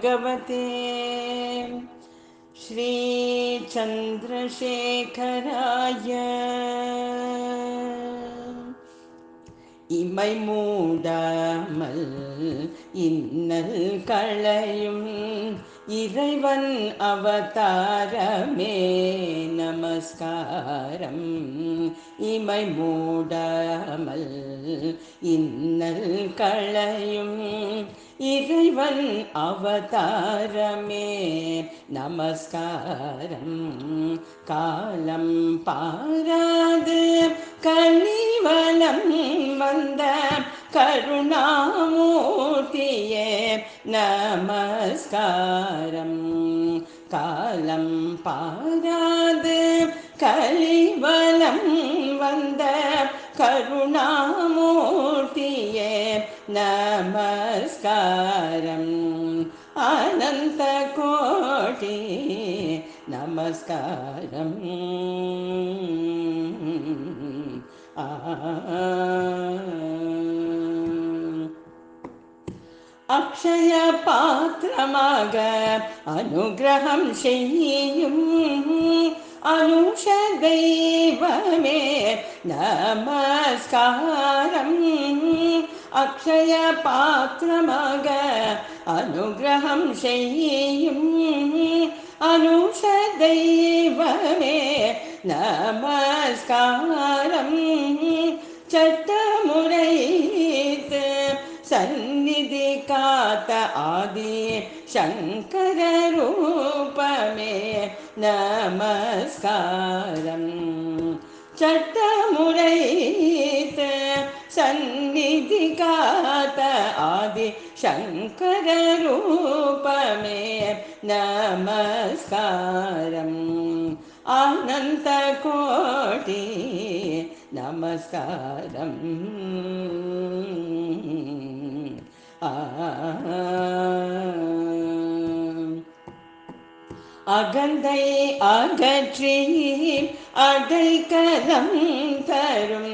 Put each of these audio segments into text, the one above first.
भगवते श्रीचन्द्रशेखराय இமை மூடாமல் இன்னல் களையும் இறைவன் அவதாரமே நமஸ்காரம் இமை மூடாமல் இன்னல் களையும் இறைவன் அவதாரமே. நமஸ்காரம். காலம் பாராது. கனிவலம் வந்த கருணாமூர்த்தியே. நமஸ்காரம். காலம் பாராது. கலிவலம் வந்த கருணா नमस्कारम्। अनन्तकोटि नमस्कारम्। अक्षयपात्रमाग अनुग्रहं शय्यम्। अनुषदैव मे नमस्कारम्। செய்யும் அனுஷ தெய்வமே நமஸ்காரம் அக்ஷய பாத்திரமாக அனுகிரகம் செய்யும் அனுஷ தெய்வமே நமஸ்காரம் சட்டமுறைத்து சந்நிதி காத்த ஆதி சங்கர ரூபமே நமஸ்காரம் சந்நிதி காத்த ஆதி சங்கர ரூபமே நமஸ்காரம் ஆனந்த கோட்டி நமஸ்காரம் ஆ அகந்தை அகற்றி அடைக்கலம் தரும்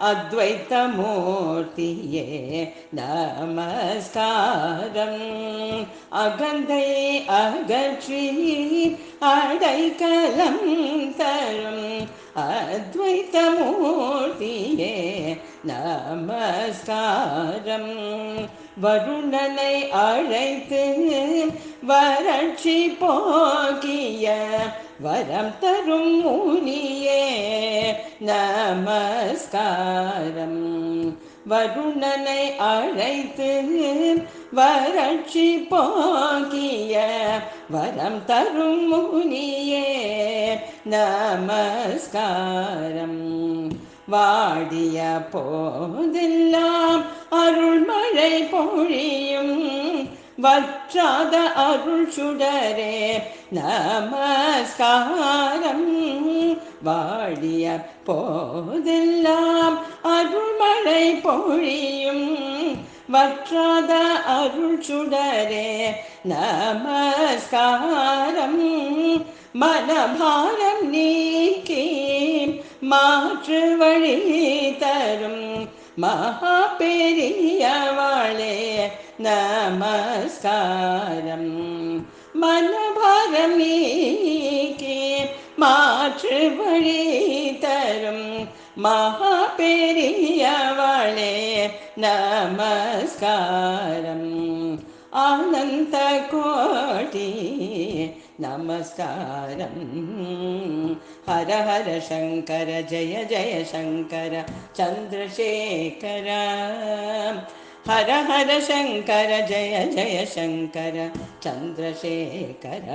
அத்வைத்தமூர்த்தியே நமஸ்காரம். அகந்தை அகற்றி அடைக்கலம் தரும். அத்வைத்தமூர்த்தியே நமஸ்காரம். வருணனை அழைத்து வறட்சி போகிய வரம் தரும் முனிய நமஸ்காரம். வருணனை அழைத்து வறட்சி போகிய வரம் தரும் முனியே நமஸ்காரம். வாடிய போதெல்லாம் அருள்மழை பொழியும் வற்றாத அருள் சுடரே நமஸ்காரம் வாடிய போதெல்லாம் அருள்மழை பொழியும். வற்றாத அருள் சுடரே நமஸ்காரம் மனபாரம் நீக்கி மாற்று வழி தரும். മഹാപെരിയവാളെ നമസ്കാരം. മനഭാരം നീക്കി മാതൃവഴി തരും മഹാപെരിയവാളെ നമസ്കാരം. అనంత కోటి నమస్కారం हर హర శంకర जय జయ శంకర చంద్రశేఖర हर हर शंकर, जय जय शंकर, चंद्रशेखर।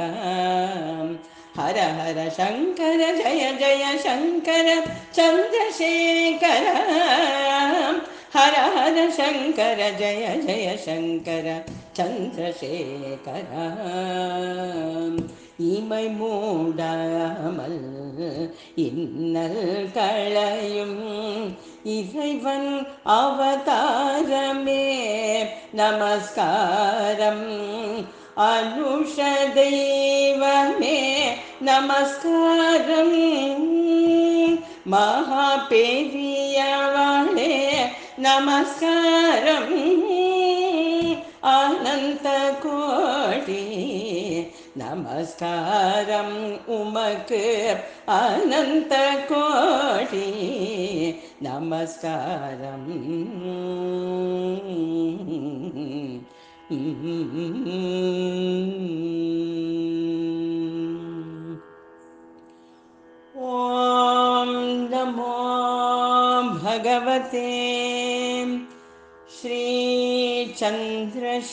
हर हर शंकर, जय जय शंकर, चंद्रशेखर। हर हर शंकर, जय जय शंकर சந்திரசேகர இமை மூடாமல் இன்னல் களையும் இறைவன் அவதாரமே. நமஸ்காரம். அனுஷ தெய்வமே நமஸ்காரம். மகா பெரியவளே நமஸ்காரம். அனந்த கோடி நமஸ்காரம் உமக்கு அனந்த கோடி நமஸ்காரம் ॐ नमो भगवते चन्द्रशेखराय।